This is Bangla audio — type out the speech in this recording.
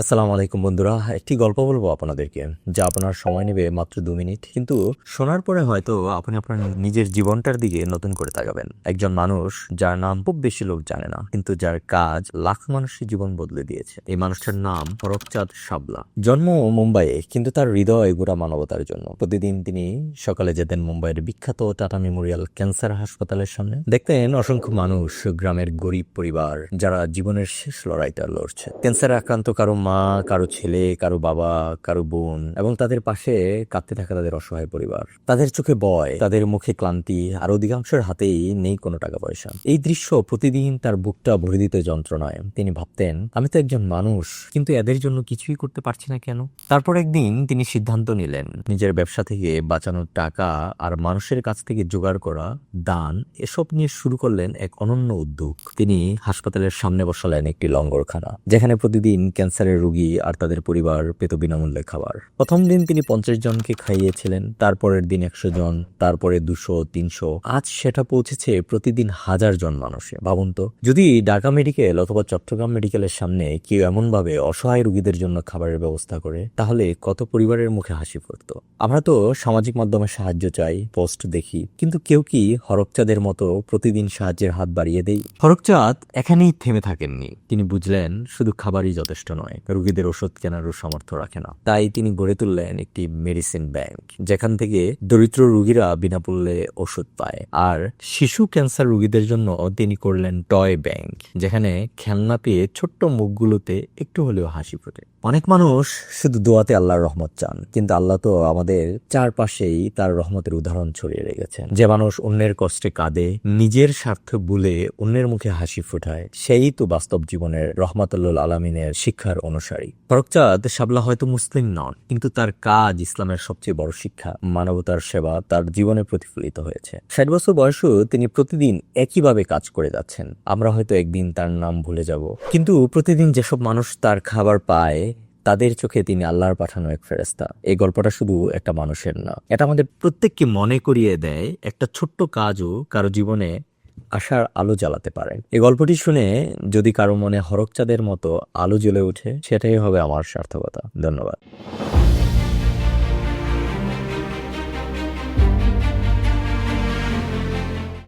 আসসালামু আলাইকুম বন্ধুরা, একটি গল্প বলব আপনাদেরকে, যা আপনার সময় নেবে মাত্র দু মিনিট, কিন্তু শোনার পরে হয়তো আপনি আপনার নিজের জীবনটার দিকে নতুন করে তাকাবেন। একজন মানুষ যার নাম খুব বেশি লোক জানে না, কিন্তু যার কাজ লাখ মানুষের জীবন বদলে দিয়েছে। এই মানুষটার নাম হরকচাঁদ শাবলা। জন্ম মুম্বাইয়ে, কিন্তু তার হৃদয় গোড়া মানবতার জন্য। প্রতিদিন তিনি সকালে যেতেন মুম্বাইয়ের বিখ্যাত টাটা মেমোরিয়াল ক্যান্সার হাসপাতালের সামনে। দেখতেন অসংখ্য মানুষ, গ্রামের গরিব পরিবার, যারা জীবনের শেষ লড়াইটা লড়ছে। ক্যান্সারে আক্রান্ত কারও মা, কারও ছেলে, কারও বাবা, কারও বোন এবং তাদের পাশে কাঁদতে থাকা তাদের অসহায় পরিবার। তাদের চোখে বয়, তাদের মুখে ক্লান্তি, আর অধিকাংশের হাতেই নেই কোনো টাকা পয়সা এই দৃশ্য প্রতিদিন তার বুকটা ভরে দিত যন্ত্রণায়। তিনি ভাবতেন, আমি তো একজন মানুষ, কিন্তু এদের জন্য কিছুই করতে পারছি না কেন? তারপর একদিন তিনি সিদ্ধান্ত নিলেন, নিজের ব্যবসা থেকে বাঁচানোর টাকা আর মানুষের কাছ থেকে জোগাড় করা, দান, এসব নিয়ে শুরু করলেন এক অনন্য উদ্যোগ। তিনি হাসপাতালের সামনে বসালেন একটি লঙ্গরখানা, যেখানে প্রতিদিন ক্যান্সারের রোগী আর তাদের পরিবার পেত বিনামূল্যে খাবার। প্রথম দিন তিনি পঞ্চাশ জনকে খাইয়েছিলেন, তারপরের দিন একশো জন, তারপরে দুশো, তিনশো। আজ সেটা পৌঁছেছে প্রতিদিন হাজার জন মানুষে। ভাবুন তো, যদি ঢাকা মেডিকেল অথবা চট্টগ্রাম মেডিকেলের সামনে কেউ এমনভাবে অসহায় রোগীদের জন্য খাবারের ব্যবস্থা করে, তাহলে কত পরিবারের মুখে হাসি ফুটতো। আমরা তো সামাজিক মাধ্যমে সাহায্য চাই, পোস্ট দেখি, কিন্তু কেউ কি হরকচাঁদের মতো প্রতিদিন সাহায্যের হাত বাড়িয়ে দেই? হরকচাঁদ এখানেই থেমে থাকেননি। তিনি বুঝলেন, শুধু খাবারই যথেষ্ট নয়। রোগীদের ওষুধ কেনারও সামর্থ্য রাখে না। তাই তিনি গড়ে তুললেন একটি মেডিসিন ব্যাংক যেখান থেকে দরিদ্র রোগীরা বিনামূল্যে ওষুধ পায়। আর শিশু ক্যান্সার রোগীদের জন্য তিনি করলেন টয় ব্যাংক যেখানে খেলনা পেয়ে ছোট্ট মুখগুলোতে একটু হলেও হাসি ফোটে। অনেক মানুষ শুধু দোয়াতে আল্লাহর রহমত চান, কিন্তু আল্লাহ তো আমাদের চারপাশেই তার রহমতের উদাহরণ ছড়িয়ে রেখেছেন। যে মানুষ অন্যের কষ্টে কাঁদে, নিজের স্বার্থ ভুলে অন্যের মুখে হাসি ফোটায়, সেই তো বাস্তব জীবনের রহমতুল্লাহ আলমিনের শিক্ষার অনুসারী ফরকচাঁদ শাবলা হয়তো মুসলিম নন, কিন্তু তার কাজ ইসলামের সবচেয়ে বড় শিক্ষা, মানবতার সেবা তার জীবনে প্রতিফলিত হয়েছে। ষাট বছর বয়সেও তিনি প্রতিদিন একইভাবে কাজ করে যাচ্ছেন। আমরা হয়তো একদিন তার নাম ভুলে যাব। কিন্তু প্রতিদিন যেসব মানুষ তার খাবার পায়, তাদের চোখে তিনি আল্লাহর পাঠানো এক ফেরেস্তা এই গল্পটা শুধু একটা মানুষের না, এটা আমাদের প্রত্যেককে মনে করিয়ে দেয় একটা ছোট্ট কাজও কারও জীবনে আশার আলো জ্বালাতে পারে। এই গল্পটি শুনে যদি কারও মনে হরকচাঁদের মতো আলো জ্বলে উঠে সেটাই হবে আমার সার্থকতা। ধন্যবাদ।